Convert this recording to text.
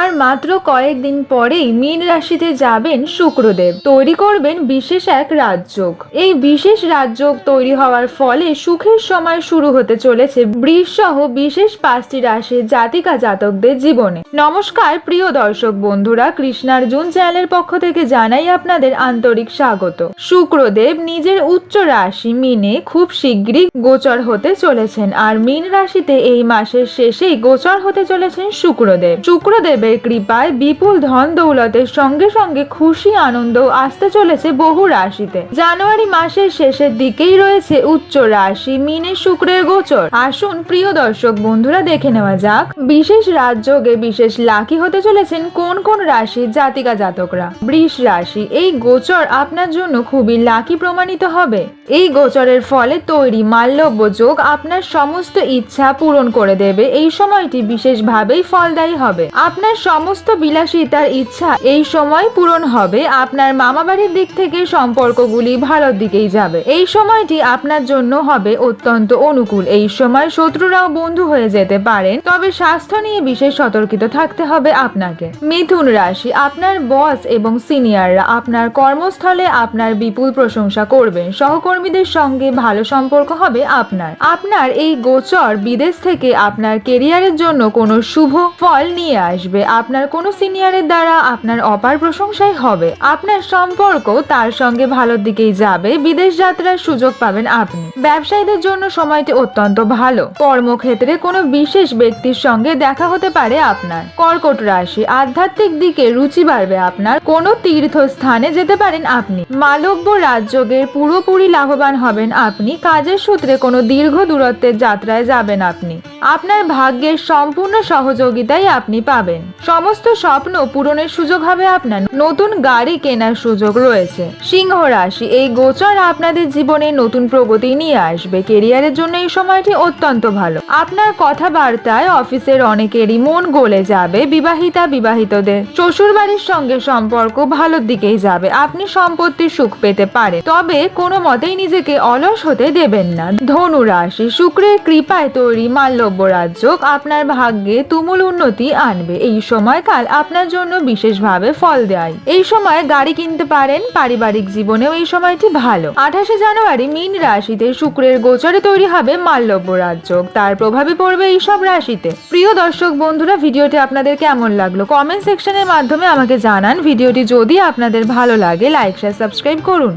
আর মাত্র কয়েকদিন পরেই মীন রাশিতে যাবেন শুক্রদেব। তৈরি করবেন বিশেষ এক রাজযোগ। এই বিশেষ রাজযোগ তৈরি হওয়ার ফলে সুখের সময় শুরু হতে চলেছে বৃষ সহ বিশেষ পাঁচটি রাশির জাতিকা জাতকদের জীবনে। নমস্কার, প্রিয় দর্শক বন্ধুরা, কৃষ্ণার্জুন চ্যানেলের পক্ষ থেকে জানাই আপনাদের আন্তরিক স্বাগত। শুক্রদেব নিজের উচ্চ রাশি মিনে খুব শীঘ্রই গোচর হতে চলেছেন। আর মীন রাশিতে এই মাসের শেষেই গোচর হতে চলেছেন শুক্রদেব। শুক্রদেব শুক্রদেবের কৃপায় বিপুল ধন দৌলতের সঙ্গে সঙ্গে খুশি, আনন্দ আসতে চলেছে বহু রাশিতে। জানুয়ারি মাসের শেষের দিকেই রয়েছে উচ্চ রাশি, মিনে শুক্রের গোচর। আসুন প্রিয় দর্শক বন্ধুরা, দেখে নেওয়া যাক, বিশেষ রাজযোগে বিশেষ লাকি হতে চলেছেন কোন কোন রাশির জাতিকা জাতকরা? বৃষ রাশি, এই গোচর আপনার জন্য খুবই লাকি প্রমাণিত হবে। এই গোচরের ফলে তৈরি মাল্যব্য যোগ আপনার সমস্ত ইচ্ছা পূরণ করে দেবে। এই সময়টি বিশেষভাবেই ফলদায়ী হবে। আপনার সমস্ত বিলাসিতার ইচ্ছা এই সময় পূরণ হবে। আপনার মামাবাড়ির দিক থেকে সম্পর্কগুলি ভালোর দিকেই যাবে। এই সময়টি আপনার জন্য হবে অত্যন্ত অনুকূল। এই সময় শত্রুরাও বন্ধু হয়ে যেতে পারেন, তবে স্বাস্থ্য নিয়ে বিশেষ সতর্কিত থাকতে হবে আপনাকে। মিথুন রাশি, আপনার বস এবং সিনিয়ররা আপনার কর্মস্থলে আপনার বিপুল প্রশংসা করবেন। সহকর্মীদের সঙ্গে ভালো সম্পর্ক হবে আপনার। আপনার এই গোচর বিদেশ থেকে আপনার কেরিয়ারের জন্য কোনো শুভ ফল নিয়ে আসবে। আপনার কোনো সিনিয়রের দ্বারা আপনার অপার প্রশংসাই হবে। আপনার সম্পর্ক তার সঙ্গে ভালোর দিকেই যাবে। বিদেশ যাত্রার সুযোগ পাবেন আপনি। ব্যবসায়ীদের জন্য সময়টি অত্যন্ত ভালো। কর্মক্ষেত্রে কোনো বিশেষ ব্যক্তির সঙ্গে দেখা হতে পারে আপনার। কর্কট রাশি, আধ্যাত্মিক দিকে রুচি বাড়বে আপনার। কোনো তীর্থস্থানে যেতে পারেন আপনি। মালব্য রাজযোগের পুরোপুরি লাভবান হবেন আপনি। কাজের সূত্রে কোনো দীর্ঘ দূরত্বের যাত্রায় যাবেন আপনি। আপনার ভাগ্যের সম্পূর্ণ সহযোগিতাই আপনি পাবেন। সমস্ত স্বপ্ন পূরণের সুযোগ হবে আপনার। নতুন গাড়ি কেনার সুযোগ রয়েছে। সিংহ রাশি, এই গোচর আপনাদের জীবনে নতুন প্রগতি নিয়ে আসবে। কেরিয়ারের জন্য এই সময়টি অত্যন্ত ভালো। আপনার কথাবার্তায় অফিসের অনেকেরই মন গলে যাবে, বিবাহিতা বিবাহিতদের। শ্বশুর বাড়ির সঙ্গে সম্পর্ক ভালোর দিকেই যাবে। আপনি সম্পত্তির সুখ পেতে পারেন। তবে কোনো মতেই নিজেকে অলস হতে দেবেন না। ধনু রাশি, শুক্রের কৃপায় তৈরি মাল্যব্য রাজ্য আপনার ভাগ্যে তুমুল উন্নতি আনবে। এই সময়কাল আপনার জন্য বিশেষভাবে ফল দেয়। এই সময় গাড়ি কিনতে পারেন, পারিবারিক জীবনেও এই সময়টি ভালো। আঠাশে জানুয়ারি মীন রাশিতে শুক্রের গোচরে তৈরি হবে মাল্যব্য রাজযোগ তার প্রভাবে পড়বে এই সব রাশিতে। প্রিয় দর্শক বন্ধুরা, ভিডিওটি আপনাদের কেমন লাগল? কমেন্ট সেকশনের মাধ্যমে আমাকে জানান। ভিডিওটি যদি আপনাদের ভালো লাগে লাইক শেয়ার সাবস্ক্রাইব করুন।